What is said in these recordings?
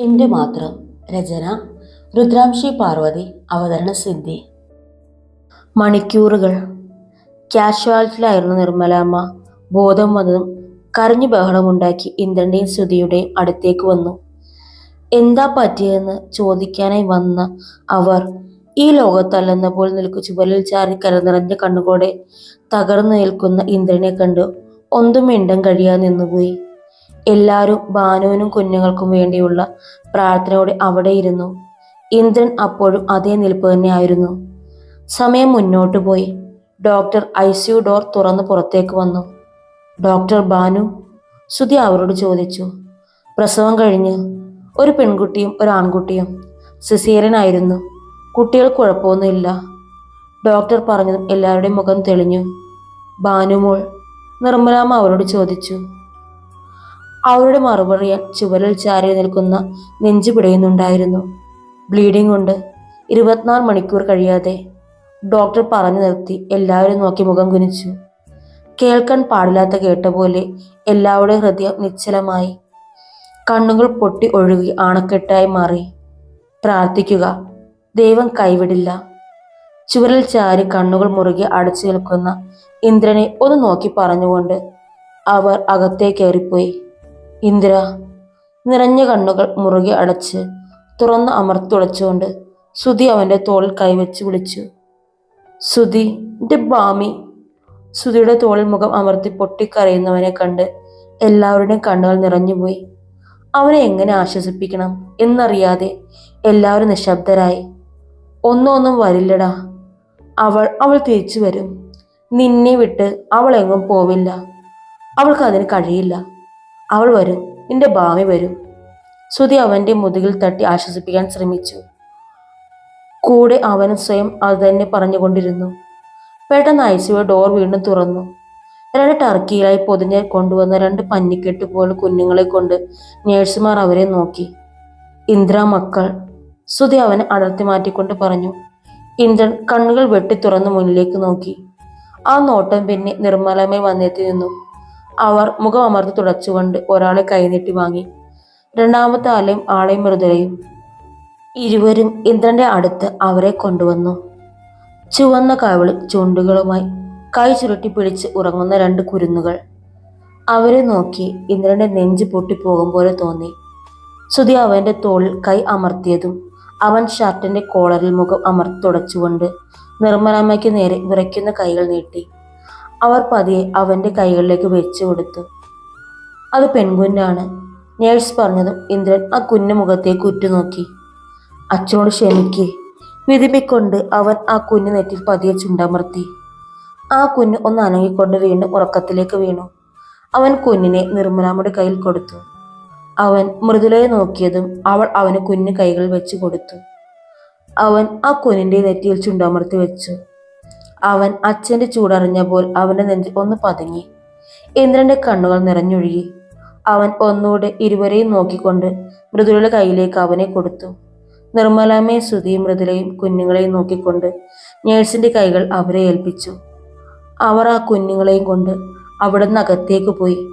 എന്റെ മാത്രം രചന രുദ്രാംശി പാർവതി അവതരണ സിദ്ധി. മണിക്കൂറുകൾ. ക്യാഷ്വാലിറ്റിയിലായിരുന്നു നിർമ്മലാമ്മ. ബോധം വന്നതും കരഞ്ഞു ബഹളമുണ്ടാക്കി ഇന്ദ്രന്റെയും ശ്രുതിയുടെയും അടുത്തേക്ക് വന്നു. എന്താ പറ്റിയതെന്ന് ചോദിക്കാനായി വന്ന അവർ ഈ ലോകത്തല്ലെന്ന പോൽ നിൽക്കു ചുവലിൽ ചാരി കരനിറഞ്ഞ കണ്ണുകളോടെ തകർന്നു നിൽക്കുന്ന ഇന്ദ്രനെ കണ്ടു. ഒന്നും മിണ്ടം കഴിയാതെ നിന്നുപോയി. എല്ലാവരും ഭാനുവിനും കുഞ്ഞുങ്ങൾക്കും വേണ്ടിയുള്ള പ്രാർത്ഥനയോടെ അവിടെ ഇരുന്നു. ഇന്ദ്രൻ അപ്പോഴും അതേ നിൽപ്പ് തന്നെയായിരുന്നു സമയം മുന്നോട്ടു പോയി. ഡോക്ടർ ഐ സിയു ഡോർ തുറന്ന് പുറത്തേക്ക് വന്നു. ഡോക്ടർ ബാനു ശ്രുതി അവരോട് ചോദിച്ചു. പ്രസവം കഴിഞ്ഞ് ഒരു പെൺകുട്ടിയും ഒരു ആൺകുട്ടിയും സിസേറിയനായിരുന്നു. കുട്ടികൾ കുഴപ്പമൊന്നുമില്ല. ഡോക്ടർ പറഞ്ഞതും എല്ലാവരുടെയും മുഖം തെളിഞ്ഞു. ഭാനുമോൾ നിർമ്മലാമ്മ അവരോട് ചോദിച്ചു. അവരുടെ മറുപടിയാൽ ചുവരിൽ ചാരി നിൽക്കുന്ന നെഞ്ചു പിടയുന്നുണ്ടായിരുന്നു. ബ്ലീഡിംഗ് കൊണ്ട് ഇരുപത്തിനാല് മണിക്കൂർ കഴിയാതെ ഡോക്ടർ പറഞ്ഞു നിർത്തി എല്ലാവരും നോക്കി മുഖം കുനിച്ചു. കേൾക്കാൻ പാടില്ലാത്ത കേട്ട പോലെ എല്ലാവരുടെ ഹൃദയം നിശ്ചലമായി. കണ്ണുകൾ പൊട്ടി ഒഴുകി ആണക്കെട്ടായി മാറി. പ്രാർത്ഥിക്കുക. ദൈവം കൈവിടില്ല. ചുവരിൽ ചാരി കണ്ണുകൾ മുറുകെ അടച്ചു നിൽക്കുന്ന ഇന്ദ്രനെ ഒന്ന് നോക്കി പറഞ്ഞുകൊണ്ട് അവർ അകത്തേക്ക് കയറിപ്പോയി ഇന്ദ്ര നിറഞ്ഞ കണ്ണുകൾ മുറുകെ അടച്ച് തുറന്ന് അമർത്തുടച്ചുകൊണ്ട് സുധി അവന്റെ തോളിൽ കൈവച്ച് വിളിച്ചു. സുധി എന്റെ ബാമി. സുധിയുടെ തോളിൽ മുഖം അമർത്തി പൊട്ടിക്കരയുന്നവനെ കണ്ട് എല്ലാവരുടെയും കണ്ണുകൾ നിറഞ്ഞുപോയി അവനെ എങ്ങനെ ആശ്വസിപ്പിക്കണം? എന്നറിയാതെ എല്ലാവരും നിശബ്ദരായി. ഒന്നും ഒന്നും വരില്ലടാ. അവൾ അവൾ തിരിച്ചു വരും. നിന്നെ വിട്ട് അവൾ എങ്ങും പോവില്ല. അവൾക്ക് അതിന് കഴിയില്ല. അവൾ വരും നിന്റെ ഭാവി വരും. ശ്രുതി അവന്റെ മുതുകിൽ തട്ടി ആശ്വസിപ്പിക്കാൻ ശ്രമിച്ചു. കൂടെ അവനും സ്വയം അത് തന്നെ പറഞ്ഞുകൊണ്ടിരുന്നു. പെട്ടെന്ന് ഐസിയുടെ ഡോർ വീണ്ടും തുറന്നു. രണ്ട് ടർക്കിയിലായി പൊതിഞ്ഞ് കൊണ്ടുവന്ന രണ്ട് പന്നിക്കെട്ട് പോലെ കുഞ്ഞുങ്ങളെ കൊണ്ട് നേഴ്സുമാർ അവരെ നോക്കി. ഇന്ദ്ര മക്കൾ. ശ്രുതി അവനെ അടർത്തി മാറ്റിക്കൊണ്ട് പറഞ്ഞു. ഇന്ദ്രൻ കണ്ണുകൾ വെട്ടി തുറന്ന് മുന്നിലേക്ക് നോക്കി. ആ നോട്ടം പിന്നെ നിർമ്മലമായി വന്നെത്തി നിന്നു അവർ മുഖം അമർത്തി തുടച്ചുകൊണ്ട് ഒരാളെ കൈനീട്ടി വാങ്ങി. രണ്ടാമത്തെ ആളെയും ആളെയും മൃദുലയും ഇരുവരും ഇന്ദ്രന്റെ അടുത്ത് അവരെ കൊണ്ടുവന്നു. ചുവന്ന കവിളിൽ ചുണ്ടുകളുമായി കൈ ചുരുട്ടി പിടിച്ച് ഉറങ്ങുന്ന രണ്ട് കുരുന്നുകൾ. അവരെ നോക്കി ഇന്ദ്രന്റെ നെഞ്ച് പൊട്ടിപ്പോകും പോലെ തോന്നി. ശ്രുതി അവന്റെ തോളിൽ കൈ അമർത്തിയതും അവൻ ഷർട്ടിന്റെ കോളറിൽ മുഖം അമർത്തി തുടച്ചുകൊണ്ട് നിർമ്മലാമ്മയ്ക്ക് നേരെ വിറയ്ക്കുന്ന കൈകൾ നീട്ടി. അവർ പതിയെ അവന്റെ കൈകളിലേക്ക് വെച്ചു കൊടുത്തു. അത് പെൺകുഞ്ഞാണ്. നേഴ്സ് പറഞ്ഞതും ഇന്ദ്രൻ ആ കുഞ്ഞു മുഖത്തേക്ക് ഉറ്റുനോക്കി അച്ഛനോട് ക്ഷമിക്കേ. വിധിപ്പിക്കൊണ്ട് അവൻ ആ കുഞ്ഞു നെറ്റിൽ പതിയെ ചുണ്ടമർത്തി. ആ കുഞ്ഞ് ഒന്ന് അനങ്ങിക്കൊണ്ട് വീണ്ടും ഉറക്കത്തിലേക്ക് വീണു. അവൻ കുഞ്ഞിനെ നിർമ്മലാമ്മയുടെ കയ്യിൽ കൊടുത്തു. അവൻ മൃദുലയെ നോക്കിയതും അവൾ അവന് കുഞ്ഞു കൈകൾ വെച്ച് കൊടുത്തു. അവൻ ആ കുഞ്ഞിന്റെ നെറ്റിയിൽ ചുണ്ടമർത്തി വെച്ചു. അവൻ അച്ഛന്റെ ചൂടറിഞ്ഞപ്പോൾ അവന്റെ നെഞ്ചിൽ ഒന്ന് പതുങ്ങി. ഇന്ദ്രന്റെ കണ്ണുകൾ നിറഞ്ഞൊഴുകി. അവൻ ഒന്നുകൂടെ ഇരുവരെയും നോക്കിക്കൊണ്ട് മൃദുലയുടെ കയ്യിലേക്ക് അവനെ കൊടുത്തു. നിർമ്മലാമ്മയും ശ്രുതിയും മൃദുലയും കുഞ്ഞുങ്ങളെയും നോക്കിക്കൊണ്ട് നേഴ്സിന്റെ കൈകൾ അവരെ ഏൽപ്പിച്ചു. അവർ ആ കുഞ്ഞുങ്ങളെയും കൊണ്ട് അവിടുന്ന് അകത്തേക്ക് പോയി.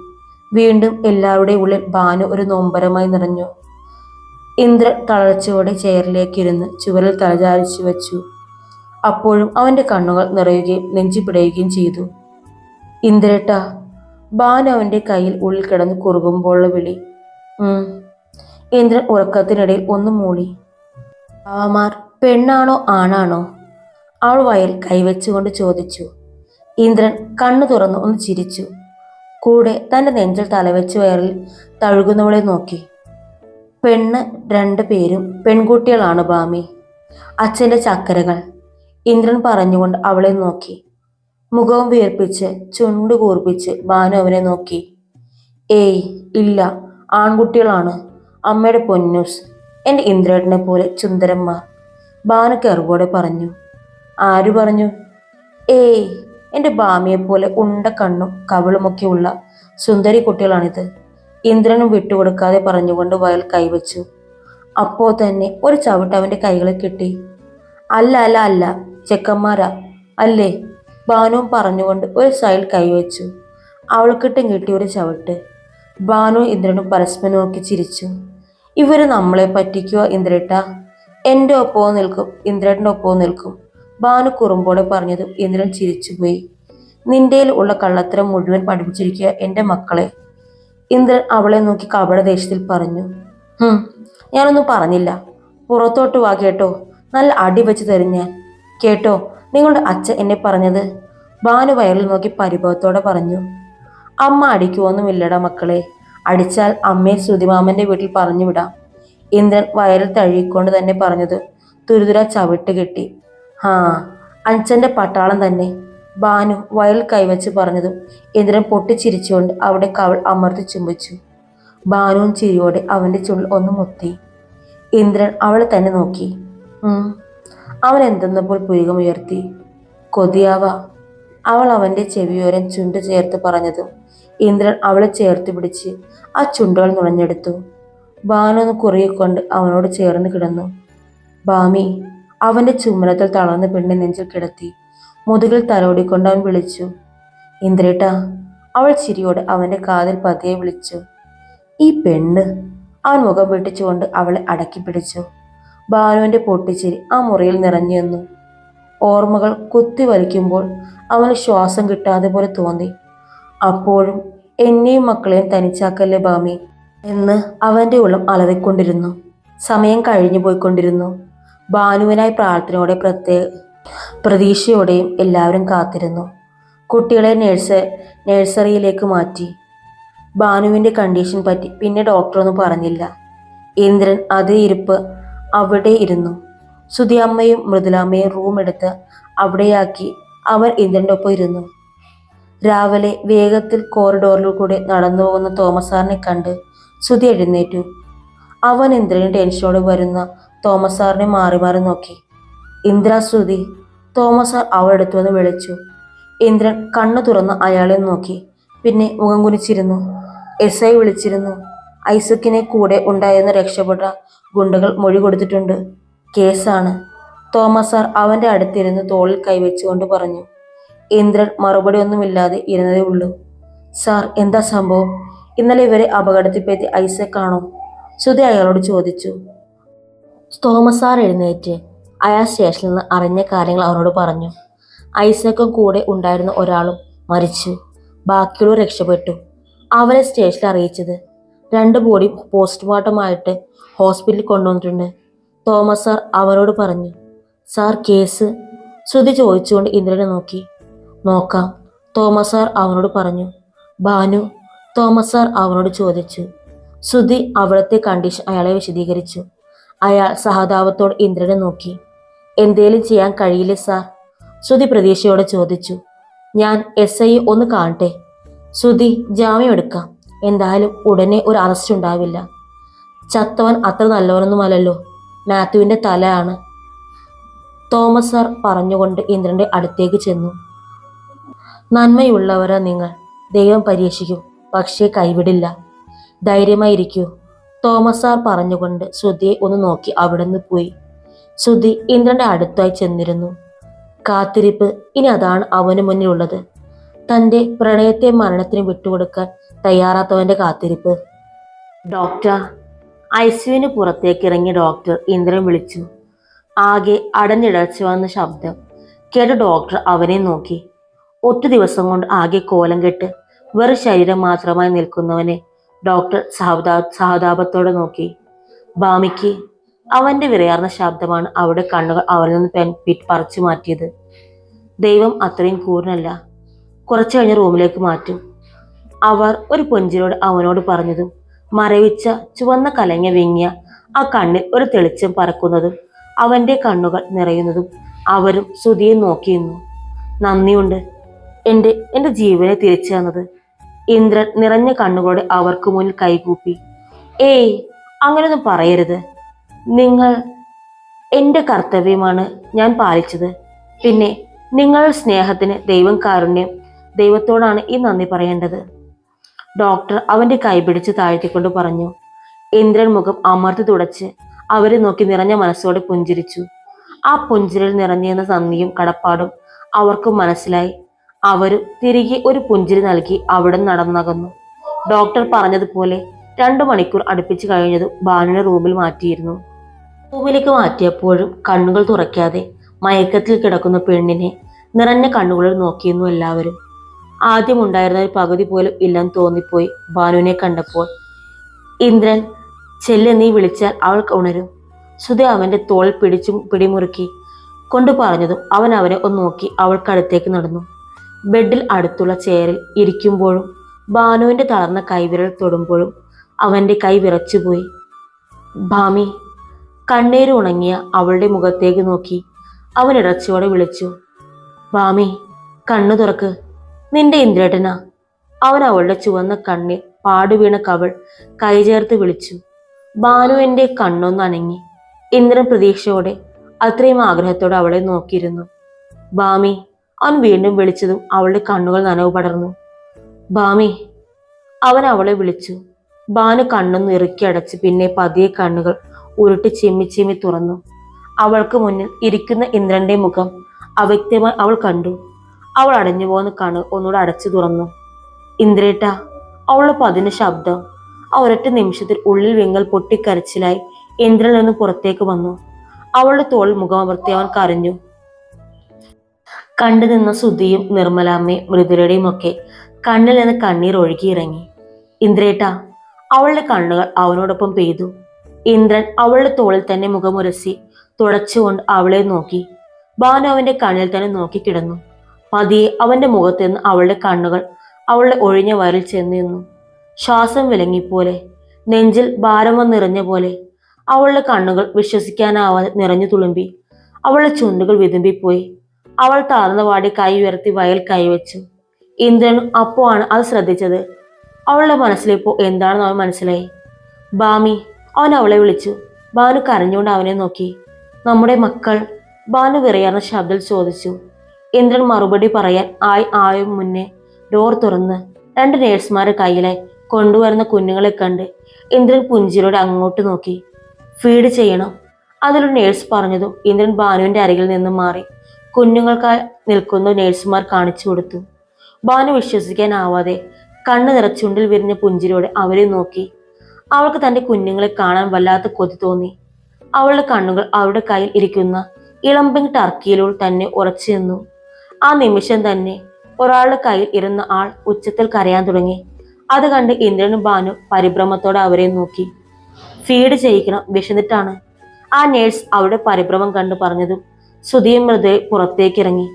വീണ്ടും എല്ലാവരുടെയും ഉള്ളിൽ ഭാനു ഒരു നോമ്പരമായി നിറഞ്ഞു. ഇന്ദ്ര തളർച്ചയോടെ ചെയറിലേക്കിരുന്ന് ചുവരിൽ തലചാരിച്ചു വെച്ചു. അപ്പോഴും അവന്റെ കണ്ണുകൾ നിറയുകയും നെഞ്ചി പിടയുകയും ചെയ്തു. ഇന്ദ്രേട്ട ബാന അവന്റെ കയ്യിൽ ഉള്ളിൽ കിടന്ന് കുറുകുമ്പോഴുള്ള വിളി. ഇന്ദ്രൻ ഉറക്കത്തിനിടയിൽ ഒന്ന് മൂളി. ആമാർ പെണ്ണാണോ ആണാണോ? അവൾ വയൽ കൈവച്ചുകൊണ്ട് ചോദിച്ചു. ഇന്ദ്രൻ കണ്ണു തുറന്ന് ഒന്ന് ചിരിച്ചു. കൂടെ തന്റെ നെഞ്ചിൽ തലവെച്ച് വയറിൽ തഴുകുന്നവളെ നോക്കി. പെണ്ണ് രണ്ട് പേരും പെൺകുട്ടികളാണ് ബാമി അച്ഛന്റെ ചക്കരകൾ. ഇന്ദ്രൻ പറഞ്ഞുകൊണ്ട് അവളെ നോക്കി. മുഖവും വീർപ്പിച്ച് ചുണ്ടു കൂർപ്പിച്ച് ഭാനു അവനെ നോക്കി. ഏയ് ഇല്ല. ആൺകുട്ടികളാണ്. അമ്മയുടെ പൊന്നൂസ്. എന്റെ ഇന്ദ്രേട്ടനെ പോലെ ചുന്ദരന്മാർ ഭാനു കെറുവോടെ പറഞ്ഞു. ആര് പറഞ്ഞു? ഏയ് എന്റെ ഭാമിയെപ്പോലെ ഉണ്ട കണ്ണും കവിളുമൊക്കെയുള്ള സുന്ദരി കുട്ടികളാണിത്. ഇന്ദ്രനും വിട്ടുകൊടുക്കാതെ പറഞ്ഞുകൊണ്ട് വയൽ കൈവച്ചു. അപ്പോൾ തന്നെ ഒരു ചവിട്ട് അവന്റെ കൈകളിൽ കിട്ടി. അല്ല അല്ല അല്ല. ചെക്കന്മാരാ? അല്ലേ? ബാനു പറഞ്ഞുകൊണ്ട് ഒരു സൈഡിൽ കൈവച്ചു അവൾക്കിട്ടും കിട്ടിയ ഒരു ചവിട്ട്. ബാനു ഇന്ദ്രനും പരസ്പരം നോക്കി ചിരിച്ചു. ഇവർ നമ്മളെ പറ്റിക്കുക ഇന്ദ്രേട്ട. എന്റെ ഒപ്പവും നിൽക്കും ഇന്ദ്രേട്ടന്റെ ഒപ്പവും നിൽക്കും ബാനു കുറുമ്പോടെ പറഞ്ഞതും ഇന്ദ്രൻ ചിരിച്ചുപോയി. നിന്റെയിൽ ഉള്ള കള്ളത്തരം മുഴുവൻ പഠിപ്പിച്ചിരിക്കുക എന്റെ മക്കളെ ഇന്ദ്രൻ അവളെ നോക്കി കപട ദേഷ്യത്തിൽ പറഞ്ഞു. ഞാനൊന്നും പറഞ്ഞില്ല. പുറത്തോട്ട് വാ കേട്ടോ. നല്ല അടി വെച്ച് തരും ഞാൻ. കേട്ടോ നിങ്ങളുടെ അച്ഛൻ എന്നെ പറഞ്ഞത്? ഭാനു വയറിൽ നോക്കി പരിഭവത്തോടെ പറഞ്ഞു. അമ്മ അടിക്കുവൊന്നുമില്ലടാ മക്കളെ. അടിച്ചാൽ അമ്മയെ ശ്രുതിമാമന്റെ വീട്ടിൽ പറഞ്ഞു വിടാം ഇന്ദ്രൻ വയറിൽ തഴുകിക്കൊണ്ട് തന്നെ പറഞ്ഞത് തുരുതുര ചവിട്ട് കെട്ടി. ആ അച്ഛന്റെ പട്ടാളം തന്നെ. ഭാനു വയൽ കൈവച്ച് പറഞ്ഞതും ഇന്ദ്രൻ പൊട്ടിച്ചിരിച്ചുകൊണ്ട് അവിടെ കവൾ അമർത്തി ചുംബിച്ചു. ഭാനുവും ചിരിയോടെ അവന്റെ ചുള്ളിൽ ഒന്ന് മുത്തി. ഇന്ദ്രൻ അവളെ തന്നെ നോക്കി. അവൻ എന്തെന്നപ്പോൾ പുരികമുയർത്തി കൊതിയാവ. അവൾ അവന്റെ ചെവിയോരം ചുണ്ട് ചേർത്ത് പറഞ്ഞതും. ഇന്ദ്രൻ അവളെ ചേർത്ത് പിടിച്ച് ആ ചുണ്ടുകൾ നുഴഞ്ഞെടുത്തു. ഭാനു ഒന്ന് കുറുകിക്കൊണ്ട് അവനോട് ചേർന്ന് കിടന്നു. ബാമി അവന്റെ ചുമലത്തിൽ തളർന്ന പെണ്ണെ നെഞ്ചിൽ കിടത്തി മുതുകിൽ തലോടിക്കൊണ്ട് അവൻ വിളിച്ചു. ഇന്ദ്രേട്ട അവൾ ചിരിയോടെ അവന്റെ കാതിൽ പതിയെ വിളിച്ചു. ഈ പെണ്ണ് അവൻ മുഖം വെട്ടിച്ചുകൊണ്ട് അവളെ അടക്കി പിടിച്ചു. ഭാനുവിന്റെ പൊട്ടിച്ചിരി ആ മുറിയിൽ നിറഞ്ഞു നിന്നു. ഓർമ്മകൾ കുത്തി വലിക്കുമ്പോൾ അവന് ശ്വാസം കിട്ടാതെ പോലെ തോന്നി. അപ്പോഴും എന്നെയും മക്കളെയും തനിച്ചാക്കല്ലേ ബാമി എന്ന് അവന്റെ ഉള്ളം അലറിക്കൊണ്ടിരുന്നു. സമയം കഴിഞ്ഞു പോയിക്കൊണ്ടിരുന്നു. ബാനുവിനായി പ്രാർത്ഥനയോടെ പ്രത്യേക പ്രതീക്ഷയോടെയും എല്ലാവരും കാത്തിരുന്നു. കുട്ടികളെ നേഴ്സ് നേഴ്സറിയിലേക്ക് മാറ്റി. ബാനുവിന്റെ കണ്ടീഷൻ പറ്റി പിന്നെ ഡോക്ടറൊന്നും പറഞ്ഞില്ല. ഇന്ദ്രൻ അതേ ഇരിപ്പ് അവിടെ ഇരുന്നു. സുധിയമ്മയും മൃദുലാമ്മയും റൂം എടുത്ത് അവിടെയാക്കി അവൻ ഇന്ദ്രന്റെ ഒപ്പം ഇരുന്നു. രാവിലെ വേഗത്തിൽ കോറിഡോറിൽ കൂടെ നടന്നു പോകുന്ന തോമസ് സാറിനെ കണ്ട് സുധി എഴുന്നേറ്റു. അവൻ ഇന്ദ്രന് ടെൻഷനോട് വരുന്ന തോമസ് സാറിനെ മാറി മാറി നോക്കി. ഇന്ദ്ര സുധി തോമസ് അവളെടുത്തു വന്ന് വിളിച്ചു. ഇന്ദ്രൻ കണ്ണു തുറന്ന് അയാളെ നോക്കി. പിന്നെ മുഖം കുനിച്ചിരുന്നു. എസ് ഐ വിളിച്ചിരുന്നു. ഐസക്കിനെ കൂടെ ഉണ്ടായെന്ന് രക്ഷപ്പെട്ട ഗുണ്ടകൾ മൊഴി കൊടുത്തിട്ടുണ്ട്. കേസാണ്. തോമസ് സാർ അവന്റെ അടുത്തിരുന്ന് തോളിൽ കൈവച്ചുകൊണ്ട് പറഞ്ഞു ഇന്ദ്രൻ മറുപടി ഒന്നുമില്ലാതെ ഇരുന്നതേ ഉള്ളൂ. സാർ എന്താ സംഭവം? ഇന്നലെ ഇവരെ അപകടത്തിൽപ്പെത്തി ഐസക് ആണോ ശ്രുതി അയാളോട് ചോദിച്ചു. തോമസ് സാർ എഴുന്നേറ്റ് അയാൾ സ്റ്റേഷനിൽ നിന്ന് അറിഞ്ഞ കാര്യങ്ങൾ അവരോട് പറഞ്ഞു. ഐസക്കും കൂടെ ഉണ്ടായിരുന്ന ഒരാളും മരിച്ചു. ബാക്കിയുള്ളവർ രക്ഷപ്പെട്ടു. അവരെ സ്റ്റേഷനിൽ അറിയിച്ചത് രണ്ട് ബോഡി പോസ്റ്റ്മോർട്ടമായിട്ട് ഹോസ്പിറ്റലിൽ കൊണ്ടുവന്നിട്ടുണ്ട്. തോമസ് സാർ അവരോട് പറഞ്ഞു സാർ കേസ്. ശ്രുതി ചോദിച്ചുകൊണ്ട് ഇന്ദ്രനെ നോക്കി. നോക്കാം തോമസ് സാർ അവനോട് പറഞ്ഞു. ഭാനു തോമസ് സാർ അവനോട് ചോദിച്ചു. ശ്രുതി അവിടുത്തെ കണ്ടീഷൻ അയാളെ വിശദീകരിച്ചു. അയാൾ സഹതാപത്തോട് ഇന്ദ്രനെ നോക്കി. എന്തേലും ചെയ്യാൻ കഴിയില്ലേ സാർ? ശ്രുതി പ്രതീക്ഷയോടെ ചോദിച്ചു. ഞാൻ എസ് ഐ ഒന്ന് കാണട്ടെ. ശ്രുതി ജാമ്യം എടുക്കാം. എന്തായാലും ഉടനെ ഒരു അറസ്റ്റ് ഉണ്ടാവില്ല. ചത്തവൻ അത്ര നല്ലവനൊന്നുമല്ലല്ലോ. മാത്യുവിന്റെ തലയാണ്. തോമസ് സാർ പറഞ്ഞുകൊണ്ട് ഇന്ദ്രന്റെ അടുത്തേക്ക് ചെന്നു. നന്മയുള്ളവരെ നിങ്ങൾ. ദൈവം പരീക്ഷിക്കും. പക്ഷേ കൈവിടില്ല. ധൈര്യമായിരിക്കൂ. തോമസ് സാർ പറഞ്ഞുകൊണ്ട് ശ്രുതിയെ ഒന്ന് നോക്കി അവിടെ നിന്ന് പോയി. ശ്രുതി ഇന്ദ്രന്റെ അടുത്തായി ചെന്നിരുന്നു. കാത്തിരിപ്പ് ഇനി അതാണ് അവന് മുന്നിലുള്ളത്. തന്റെ പ്രണയത്തെ മരണത്തിന് വിട്ടുകൊടുക്കാൻ തയ്യാറാത്തവന്റെ കാത്തിരിപ്പ്. ഡോക്ടർ ഐസിയുവിന് പുറത്തേക്ക് ഇറങ്ങിയ ഡോക്ടർ ഇന്ദ്രൻ വിളിച്ചു. ആകെ അടഞ്ഞിടച്ചു വന്ന ശബ്ദം കേട്ട ഡോക്ടർ അവനെ നോക്കി. ഒറ്റ ദിവസം കൊണ്ട് ആകെ കോലം കെട്ട് വെറു ശരീരം മാത്രമായി നിൽക്കുന്നവനെ ഡോക്ടർ സഹതാ സഹതാപത്തോടെ നോക്കി. ഭാമിക്ക് അവന്റെ വിറയാർന്ന ശബ്ദമാണ് അവിടെ കണ്ണുകൾ അവരിൽ നിന്ന് പെൻ പറിച്ചു മാറ്റിയത്. ദൈവം അത്രയും കൂറിനല്ല കുറച്ചു കഴിഞ്ഞ് റൂമിലേക്ക് മാറ്റും. അവർ ഒരു പുഞ്ചിരോട് അവനോട് പറഞ്ഞതും മരവിച്ച ചുവന്ന കലങ്ങ വിങ്ങിയ ആ കണ്ണിൽ ഒരു തെളിച്ചം പറക്കുന്നതും അവന്റെ കണ്ണുകൾ നിറയുന്നതും അവരും ശ്രുതിയെ നോക്കിയിരുന്നു നന്ദിയുണ്ട്. എന്റെ എന്റെ ജീവനെ തിരിച്ചു തന്നത് ഇന്ദ്രൻ നിറഞ്ഞ കണ്ണുകളോടെ അവർക്ക് മുന്നിൽ കൈകൂപ്പി. ഏയ് അങ്ങനെയൊന്നും പറയരുത്. നിങ്ങൾ എന്റെ കർത്തവ്യമാണ് ഞാൻ പാലിച്ചത്. പിന്നെ നിങ്ങളുടെ സ്നേഹത്തിന് ദൈവം കാരുണ്യം ദൈവത്തോടാണ് ഈ നന്ദി പറയേണ്ടത്. ഡോക്ടർ അവന്റെ കൈ പിടിച്ച് താഴ്ത്തിക്കൊണ്ട് പറഞ്ഞു ഇന്ദ്രൻ മുഖം അമർത്തി തുടച്ച് അവരെ നോക്കി നിറഞ്ഞ മനസ്സോടെ പുഞ്ചിരിച്ചു. ആ പുഞ്ചിരിൽ നിറഞ്ഞിരുന്ന നന്ദിയും കടപ്പാടും അവർക്ക് മനസ്സിലായി. അവരും തിരികെ ഒരു പുഞ്ചിരി നൽകി അവിടെ നടന്നകന്നു. ഡോക്ടർ പറഞ്ഞതുപോലെ രണ്ടു മണിക്കൂർ അടുപ്പിച്ച് കഴിഞ്ഞതും ബാനുവിനെ റൂമിൽ മാറ്റിയിരുന്നു. റൂമിലേക്ക് മാറ്റിയപ്പോഴും കണ്ണുകൾ തുറക്കാതെ മയക്കത്തിൽ കിടക്കുന്ന പെണ്ണിനെ നിറഞ്ഞ കണ്ണുകളിൽ നോക്കിയിരുന്നു എല്ലാവരും. ആദ്യം ഉണ്ടായിരുന്ന പകുതി പോലും ഇല്ലെന്ന് തോന്നിപ്പോയി ഭാനുവിനെ കണ്ടപ്പോൾ. ഇന്ദ്രൻ ചെല്ല് നീ വിളിച്ചാൽ അവൾ ഉണരും. സുധ അവന്റെ തോൾ പിടിച്ചും പിടിമുറുക്കി കൊണ്ടു പറഞ്ഞതും അവൻ അവനെ ഒന്ന് നോക്കി അവൾക്കടുത്തേക്ക് നടന്നു. ബെഡിൽ അടുത്തുള്ള ചെയറിൽ ഇരിക്കുമ്പോഴും ഭാനുവിന്റെ തളർന്ന കൈവിരൽ തൊടുമ്പോഴും അവന്റെ കൈ വിറച്ചുപോയി. ഭാമി കണ്ണീര് ഉണങ്ങിയ അവളുടെ മുഖത്തേക്ക് നോക്കി അവൻ ഇറച്ചിയോടെ വിളിച്ചു. ഭാമി കണ്ണു തുറക്ക്. നിന്റെ ഇന്ദ്രടന അവൻ അവളുടെ ചുവന്ന കണ്ണിൽ പാടുവീണ കവൾ കൈചേർത്ത് വിളിച്ചു. ഭാനുവിന്റെ കണ്ണൊന്ന് അനങ്ങി. ഇന്ദ്രൻ പ്രതീക്ഷയോടെ അത്രയും ആഗ്രഹത്തോടെ അവളെ നോക്കിയിരുന്നു. ബാമി അവൻ വീണ്ടും വിളിച്ചതും അവളുടെ കണ്ണുകൾ നനവ് പടർന്നു. ബാമി അവൻ അവളെ വിളിച്ചു. ബാനു കണ്ണൊന്ന് ഇറുക്കി അടച്ച് പിന്നെ പതിയെ കണ്ണുകൾ ഉരുട്ടി ചിമ്മി ചിമ്മി തുറന്നു. അവൾക്ക് മുന്നിൽ ഇരിക്കുന്ന ഇന്ദ്രന്റെ മുഖം അവ്യക്തമായി അവൾ കണ്ടു. അവൾ അടഞ്ഞു പോകുന്ന കണ് ഒന്നുകൂടെ അടച്ചു തുറന്നു. ഇന്ദ്രേട്ട അവളുടെ പതിന് ശബ്ദം ആ ഒരൊറ്റ നിമിഷത്തിൽ ഉള്ളിൽ വിങ്ങൽ പൊട്ടിക്കരച്ചിലായി ഇന്ദ്രനിൽ നിന്ന് പുറത്തേക്ക് വന്നു. അവളുടെ തോൾ മുഖമർത്തി അവൻ കരഞ്ഞു. കണ്ടു നിന്ന സുധിയും നിർമ്മലാമ്മയും മൃദുലയുടെയും ഒക്കെ കണ്ണിൽ നിന്ന് കണ്ണീർ ഒഴുകിയിറങ്ങി. ഇന്ദ്രേട്ട അവളുടെ കണ്ണുകൾ അവനോടൊപ്പം പെയ്തു. ഇന്ദ്രൻ അവളുടെ തോളിൽ തന്നെ മുഖമുരസി തുടച്ചുകൊണ്ട് അവളെ നോക്കി. ഭാനു അവന്റെ കണ്ണിൽ തന്നെ നോക്കി കിടന്നു. പതിയെ അവന്റെ മുഖത്ത് നിന്ന് അവളുടെ കണ്ണുകൾ അവളുടെ ഒഴിഞ്ഞ വയറിൽ ചെന്ന് നിന്നു. ശ്വാസം വിലങ്ങിപ്പോലെ നെഞ്ചിൽ ഭാരം വന്നിറഞ്ഞ പോലെ അവളുടെ കണ്ണുകൾ വിശ്വസിക്കാനാവാതെ നിറഞ്ഞു തുളുമ്പി അവളുടെ ചുണ്ടുകൾ വിതുമ്പിപ്പോയി. അവൾ താഴ്ന്ന വാടി കൈ ഉയർത്തി വയൽ കൈവച്ചു ഇന്ദ്രനും അപ്പോ ആണ് അത് ശ്രദ്ധിച്ചത്. അവളുടെ മനസ്സിലിപ്പോ എന്താണെന്ന് അവൻ മനസ്സിലായി. ബാമി അവൻ അവളെ വിളിച്ചു. ബാനു കരഞ്ഞുകൊണ്ട് അവനെ നോക്കി. നമ്മുടെ മക്കൾ ബാനു വിറയാർന്ന ശബ്ദത്തിൽ ചോദിച്ചു. ഇന്ദ്രൻ മറുപടി പറയാൻ ആയി ആയും മുന്നേ ഡോർ തുറന്ന് രണ്ട് നേഴ്സുമാരെ കയ്യിലെ കൊണ്ടുവരുന്ന കുഞ്ഞുങ്ങളെ കണ്ട് ഇന്ദ്രൻ പുഞ്ചിരിയോടെ അങ്ങോട്ട് നോക്കി. ഫീഡ് ചെയ്യണം. അതിലൊരു നേഴ്സ് പറഞ്ഞതും ഇന്ദ്രൻ ബാനുവിന്റെ അരികിൽ നിന്ന് മാറി കുഞ്ഞുങ്ങൾക്കായി നിൽക്കുന്ന നേഴ്സുമാർ കാണിച്ചു കൊടുത്തു. ബാനു വിശ്വസിക്കാനാവാതെ കണ്ണു നിറച്ചുണ്ടിൽ വിരിഞ്ഞ പുഞ്ചിരിയോടെ അവരെ നോക്കി. അവൾക്ക് തന്റെ കുഞ്ഞുങ്ങളെ കാണാൻ വല്ലാത്ത കൊതി തോന്നി. അവളുടെ കണ്ണുകൾ അവളുടെ കയ്യിൽ ഇരിക്കുന്ന ഇളമ്പിങ് ടർക്കിയിലൂടെ തന്നെ ഉറച്ചു നിന്നു. ആ നിമിഷം തന്നെ ഒരാളുടെ കയ്യിൽ ഇരുന്ന ആൾ ഉച്ചത്തിൽ കരയാൻ തുടങ്ങി. അത് കണ്ട് ഇന്ദ്രനും ബാനു പരിഭ്രമത്തോടെ അവരെ നോക്കി. ഫീഡ് ചെയ്യിക്കണം വിശന്നിട്ടാണ്. ആ നേഴ്സ് അവരുടെ പരിഭ്രമം കണ്ട് പറഞ്ഞതും സുധിയും മൃദയെ പുറത്തേക്ക് ഇറങ്ങി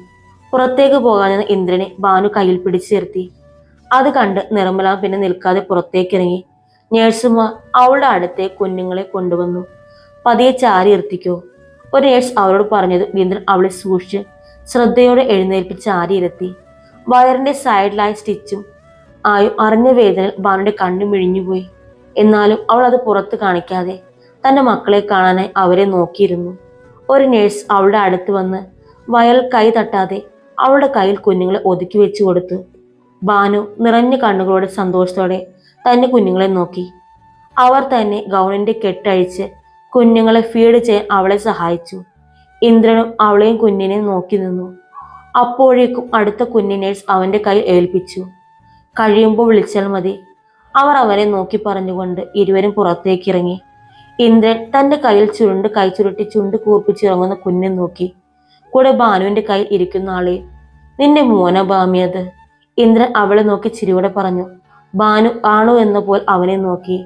പുറത്തേക്ക് പോകാനെന്ന ഇന്ദ്രനെ ബാനു കയ്യിൽ പിടിച്ചു നിർത്തി അത് കണ്ട് നിർമ്മല പിന്നെ നിൽക്കാതെ പുറത്തേക്ക് ഇറങ്ങി നേഴ്സുമാർ അവളുടെ അടുത്തെ കുഞ്ഞുങ്ങളെ കൊണ്ടുവന്നു. പതിയെ ചാരി ഇരുത്തിക്കോ ഒരു നേഴ്സ് അവരോട് പറഞ്ഞത് ഇന്ദ്രൻ അവളെ സൂക്ഷിച്ച് ശ്രദ്ധയോടെ എഴുന്നേൽപ്പിച്ച് ആരിയിലെത്തി വയറിന്റെ സൈഡിലായി സ്റ്റിച്ചും ആയും അറിഞ്ഞ വേദനയിൽ ബാനുടെ കണ്ണു മിഴിഞ്ഞുപോയി എന്നാലും അവൾ അത് പുറത്ത് കാണിക്കാതെ തന്റെ മക്കളെ കാണാനായി അവരെ നോക്കിയിരുന്നു. ഒരു നേഴ്സ് അവളുടെ അടുത്ത് വന്ന് വയൽ കൈ തട്ടാതെ അവളുടെ കയ്യിൽ കുഞ്ഞുങ്ങളെ ഒതുക്കി വെച്ചു കൊടുത്തു. ബാനു നിറഞ്ഞ കണ്ണുകളോടെ സന്തോഷത്തോടെ തന്റെ കുഞ്ഞുങ്ങളെ നോക്കി. അവർ തന്നെ ഗൗണിന്റെ കെട്ടഴിച്ച് കുഞ്ഞുങ്ങളെ ഫീഡ് ചെയ്യാൻ അവളെ സഹായിച്ചു. ഇന്ദ്രനും അവളെയും കുഞ്ഞിനെ നോക്കി നിന്നു. അപ്പോഴേക്കും അടുത്ത കുഞ്ഞിനെ അവന്റെ കയ്യിൽ ഏൽപ്പിച്ചു. കഴിയുമ്പോൾ വിളിച്ചാൽ മതി. അവർ അവനെ നോക്കി പറഞ്ഞുകൊണ്ട് ഇരുവരും പുറത്തേക്ക് ഇറങ്ങി ഇന്ദ്രൻ തന്റെ കയ്യിൽ ചുരുണ്ട് കൈ ചുരുട്ടി ചുണ്ട് കൂർപ്പിച്ചിറങ്ങുന്ന കുഞ്ഞെ നോക്കി. കൂടെ ഭാനുവിന്റെ കയ്യിൽ ഇരിക്കുന്ന ആളെ നിന്റെ മോന ഭാമിയത് ഇന്ദ്രൻ അവളെ നോക്കി ചിരിയോടെ പറഞ്ഞു. ഭാനു ആണു എന്ന പോൽ അവനെ നോക്കി.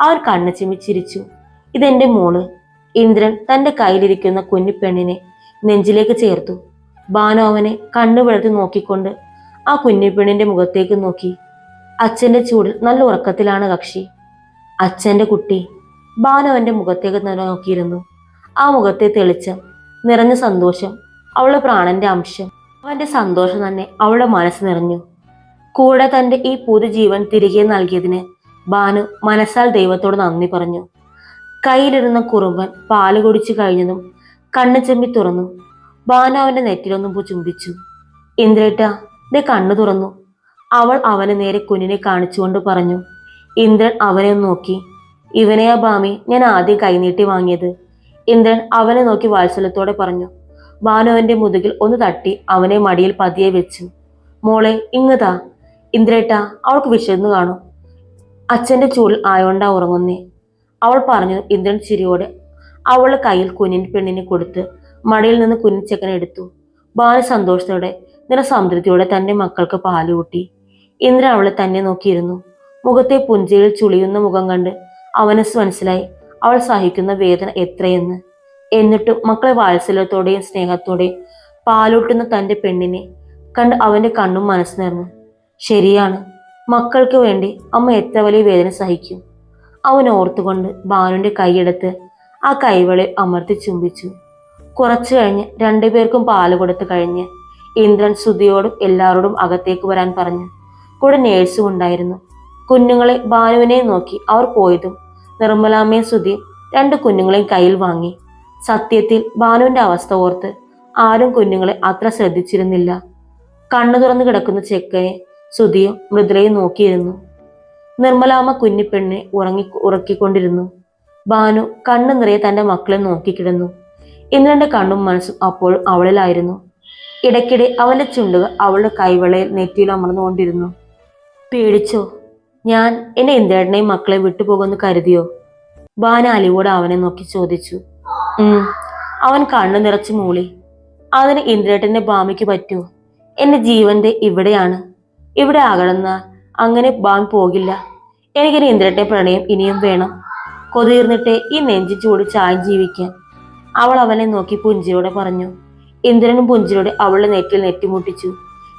അവർ കണ്ണു ചിമ്മി ചിരിച്ചു ഇതെന്റെ മോൾ. ഇന്ദ്രൻ തന്റെ കയ്യിലിരിക്കുന്ന കുഞ്ഞിപ്പെണ്ണിനെ പെണ്ണിനെ നെഞ്ചിലേക്ക് ചേർത്തു. ബാനോവനെ അവനെ കണ്ണു നോക്കിക്കൊണ്ട് ആ കുഞ്ഞിപ്പെണ്ണിന്റെ മുഖത്തേക്ക് നോക്കി. അച്ഛന്റെ ചൂടിൽ നല്ല ഉറക്കത്തിലാണ് കക്ഷി. അച്ഛന്റെ കുട്ടി ബാനോവന്റെ അവന്റെ മുഖത്തേക്ക് തന്നെ നോക്കിയിരുന്നു. ആ മുഖത്തെ തെളിച്ചം നിറഞ്ഞ സന്തോഷം അവളുടെ പ്രാണന്റെ അംശം. അവന്റെ സന്തോഷം തന്നെ അവളുടെ മനസ്സ് നിറഞ്ഞു. കൂടെ തന്റെ ഈ പുതുജീവൻ തിരികെ നൽകിയതിന് ബാനു മനസ്സാൽ ദൈവത്തോട് നന്ദി പറഞ്ഞു. കയ്യിലിരുന്ന കുറുമ്പൻ പാൽ കുടിച്ചു കഴിഞ്ഞതും കണ്ണു ചെമ്മി തുറന്നു. ഭാനു അവന്റെ നെറ്റിലൊന്നും പോ ചുംബിച്ചു. ഇന്ദ്രേട്ട ദേ കണ്ണു തുറന്നു. അവൾ അവനെ നേരെ കുഞ്ഞിനെ കാണിച്ചുകൊണ്ട് പറഞ്ഞു ഇന്ദ്രൻ അവനെ നോക്കി. ഇവനെയാ ഭാമി ഞാൻ ആദ്യം കൈനീട്ടി വാങ്ങിയത്. ഇന്ദ്രൻ അവനെ നോക്കി വാത്സല്യത്തോടെ പറഞ്ഞു ഭാനുവന്റെ മുതുകിൽ ഒന്ന് തട്ടി അവനെ മടിയിൽ പതിയെ വെച്ചു. മോളെ ഇങ്ങതാ ഇന്ദ്രേട്ട അവൾക്ക് വിശന്നു കാണും. അച്ഛന്റെ ചൂടിൽ ആയോണ്ടാ ഉറങ്ങുന്നേ. അവൾ പറഞ്ഞു ഇന്ദ്രൻ ചിരിയോടെ അവളുടെ കയ്യിൽ കുഞ്ഞിൻ പെണ്ണിനെ കൊടുത്ത് മടിയിൽ നിന്ന് കുഞ്ഞിച്ചക്കനെ എടുത്തു. ബാലു സന്തോഷത്തോടെ നിറസംതൃപ്തിയോടെ തന്റെ മക്കൾക്ക് പാൽ കൂട്ടി ഇന്ദ്രൻ അവളെ തന്നെ നോക്കിയിരുന്നു. മുഖത്തെ പുഞ്ചയിൽ ചുളിയുന്ന മുഖം കണ്ട് അവന് മനസ്സിലായി അവൾ സഹിക്കുന്ന വേദന എത്രയെന്ന്. എന്നിട്ടും മക്കളെ വാത്സല്യത്തോടെയും സ്നേഹത്തോടെയും പാലൂട്ടുന്ന തന്റെ പെണ്ണിനെ കണ്ട് അവന്റെ കണ്ണും മനസ്സ് നിറഞ്ഞു. ശരിയാണ്. മക്കൾക്ക് വേണ്ടി അമ്മ എത്ര വലിയ വേദന സഹിക്കും. അവൻ ഓർത്തുകൊണ്ട് ബാനുവിന്റെ കൈയെടുത്ത് ആ കൈവളെ അമർത്തി ചുംബിച്ചു. കുറച്ചു കഴിഞ്ഞ് രണ്ടുപേർക്കും പാൽ കൊടുത്തു കഴിഞ്ഞ് ഇന്ദ്രൻ ശ്രുതിയോടും എല്ലാവരോടും അകത്തേക്ക് വരാൻ പറഞ്ഞു. കൂടെ നേഴ്സും ഉണ്ടായിരുന്നു. കുഞ്ഞുങ്ങളെ ഭാനുവിനെ നോക്കി അവർ പോയതും നിർമ്മലാമ്മയും ശ്രുതിയും രണ്ട് കുഞ്ഞുങ്ങളെയും കയ്യിൽ വാങ്ങി. സത്യത്തിൽ ബാനുവിന്റെ അവസ്ഥ ഓർത്ത് ആരും കുഞ്ഞുങ്ങളെ അത്ര ശ്രദ്ധിച്ചിരുന്നില്ല. കണ്ണു തുറന്നു കിടക്കുന്ന ചെക്കനെ ശ്രുതിയും മൃദുലയും നോക്കിയിരുന്നു. നിർമ്മലാമ്മ കുഞ്ഞിപ്പെണ്ണെ ഉറങ്ങി ഉറക്കിക്കൊണ്ടിരുന്നു. ബാനു കണ്ണു നിറയെ തന്റെ മക്കളെ നോക്കിക്കിടന്നു. ഇന്ദ്രന്റെ കണ്ണും മനസ്സും അപ്പോഴും അവളിലായിരുന്നു. ഇടയ്ക്കിടെ അവന്റെ ചുണ്ടുകൾ അവളുടെ കൈവളയിൽ നെറ്റിയിൽ അമർന്നുകൊണ്ടിരുന്നു. പേടിച്ചോ? ഞാൻ എന്നെ ഇന്ദ്രേട്ടനെയും മക്കളെ വിട്ടുപോകുമെന്ന് കരുതിയോ? ബാന അലിവോട് അവനെ നോക്കി ചോദിച്ചു. അവൻ കണ്ണു നിറച്ച് മൂളി. അതിന് ഇന്ദ്രേട്ടന്റെ ഭാമിക്ക് പറ്റൂ. എന്റെ ജീവന്റെ ഇവിടെയാണ്. ഇവിടെ അകടന്നാൽ അങ്ങനെ ബാൻ പോകില്ല. എനിക്ക് ഇന്ദ്രട്ടെ പ്രണയം ഇനിയും വേണം. കൊതിർന്നിട്ട് ഈ നെഞ്ചി ചൂട് ചായം ജീവിക്കാൻ. അവൾ അവനെ നോക്കി പുഞ്ചിയോടെ പറഞ്ഞു. ഇന്ദ്രനും പുഞ്ചിലൂടെ അവളുടെ നെറ്റിൽ നെറ്റിമുട്ടിച്ചു.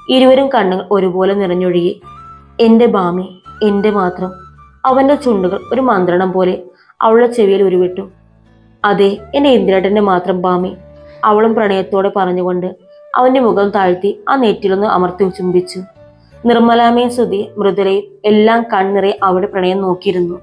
ഇരുവരും കണ്ണുകൾ ഒരുപോലെ നിറഞ്ഞൊഴുകി. എന്റെ ഭാമി എന്റെ മാത്രം. അവന്റെ ചുണ്ടുകൾ ഒരു മന്ത്രണം പോലെ അവളുടെ ചെവിയിൽ ഉരുവിട്ടു. അതെ എന്റെ ഇന്ദ്രേട്ടന്റെ മാത്രം ഭാമി അവളും പ്രണയത്തോടെ പറഞ്ഞുകൊണ്ട് അവന്റെ മുഖം താഴ്ത്തി ആ നെറ്റിലൊന്ന് അമർത്തി ചുംബിച്ചു. നിർമ്മലാമയും സുതി മൃദുലയും എല്ലാം കണ്ണിറെ അവിടെ പ്രണയം നോക്കിയിരുന്നു.